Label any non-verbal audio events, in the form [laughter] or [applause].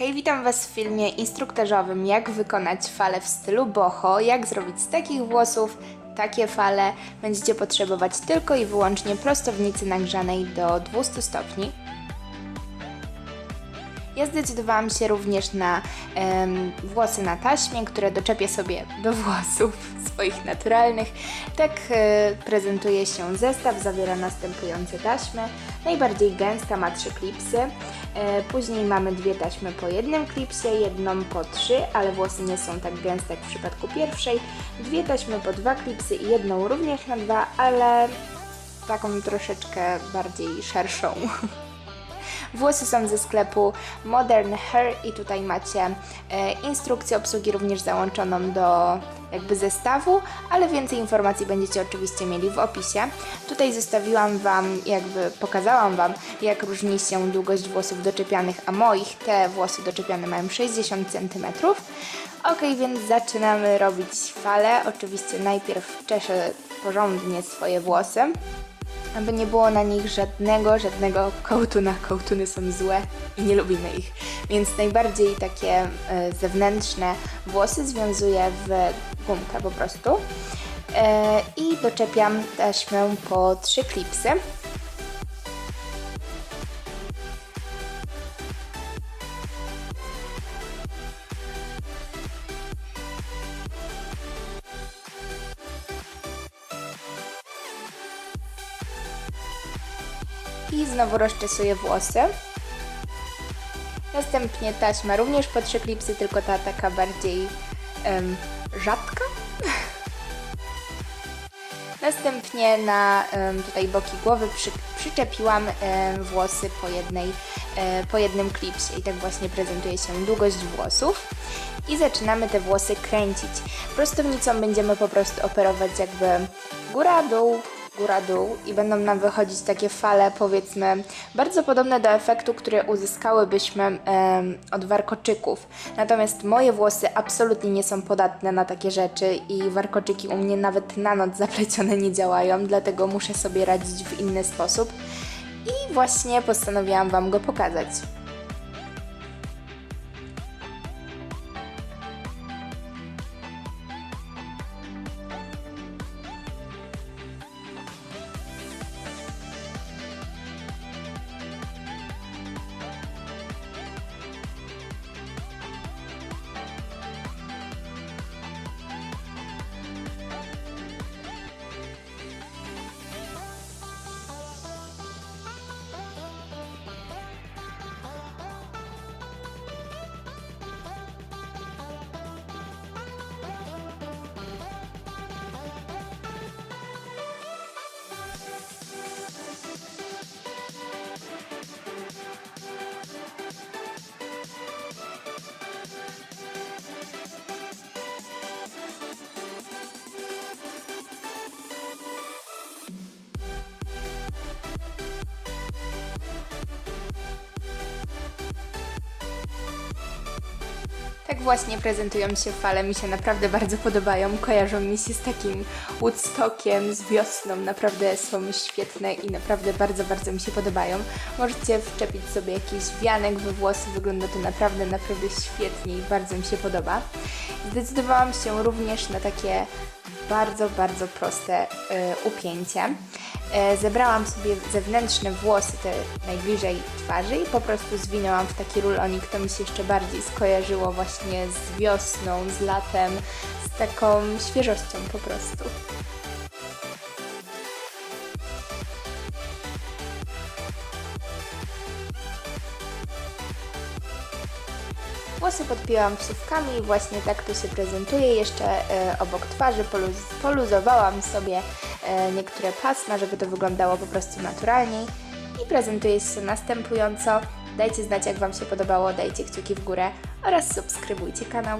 Hej, witam Was w filmie instruktażowym jak wykonać falę w stylu boho, jak zrobić z takich włosów takie fale. Będziecie potrzebować tylko i wyłącznie prostownicy nagrzanej do 200 stopni. Ja zdecydowałam się również na em, włosy na taśmie, które doczepię sobie do włosów [laughs] swoich naturalnych. Tak e, prezentuje się zestaw, zawiera następujące taśmy. Najbardziej gęsta ma trzy klipsy, później mamy dwie taśmy po jednym klipsie, jedną po trzy, ale włosy nie są tak gęste jak w przypadku pierwszej. Dwie taśmy po dwa klipsy i jedną również na dwa, ale taką troszeczkę bardziej szerszą. [laughs] Włosy są ze sklepu Modern Hair i tutaj macie e, instrukcję obsługi również załączoną do jakby zestawu, ale więcej informacji będziecie oczywiście mieli w opisie. Tutaj zostawiłam Wam, jakby pokazałam Wam, jak różni się długość włosów doczepianych, a moich te włosy doczepiane mają 60 cm. Ok, więc zaczynamy robić fale. Oczywiście najpierw czeszę porządnie swoje włosy aby nie było na nich żadnego, żadnego kołtuna. Kołtuny są złe i nie lubimy ich. Więc najbardziej takie e, zewnętrzne włosy związuję w gumkę po prostu. E, I doczepiam taśmę po trzy klipsy. I znowu rozczesuję włosy. Następnie taśma również po trzy klipsy, tylko ta taka bardziej rzadka. [laughs] Następnie na tutaj boki głowy przy, przyczepiłam włosy po, jednej, e, po jednym klipsie i tak właśnie prezentuje się długość włosów. I zaczynamy te włosy kręcić. Prostownicą będziemy po prostu operować jakby góra-dół, góra-dół i będą nam wychodzić takie fale, powiedzmy, bardzo podobne do efektu, który uzyskałybyśmy od warkoczyków. Natomiast moje włosy absolutnie nie są podatne na takie rzeczy i warkoczyki u mnie nawet na noc [laughs] zaplecione nie działają, dlatego muszę sobie radzić w inny sposób. I właśnie postanowiłam Wam go pokazać. Tak właśnie prezentują się fale, mi się naprawdę bardzo podobają. Kojarzą mi się z takim Woodstockiem, z wiosną. Naprawdę są świetne i naprawdę bardzo, bardzo mi się podobają. Możecie wczepić sobie jakiś wianek we włosy, wygląda to naprawdę, naprawdę świetnie i bardzo mi się podoba. Zdecydowałam się również na takie bardzo, bardzo proste y, upięcie. E, zebrałam sobie zewnętrzne włosy, te najbliżej twarzy i po prostu zwinęłam w taki rulonik. To mi się jeszcze bardziej skojarzyło właśnie z wiosną, z latem, z taką świeżością po prostu. Włosy podpięłam wsówkami i właśnie tak to się prezentuje. Jeszcze e, obok twarzy poluz poluzowałam sobie e, niektóre pasma, żeby to wyglądało po prostu naturalniej. I prezentuje się następująco. Dajcie znać, jak Wam się podobało, dajcie kciuki w górę oraz subskrybujcie kanał.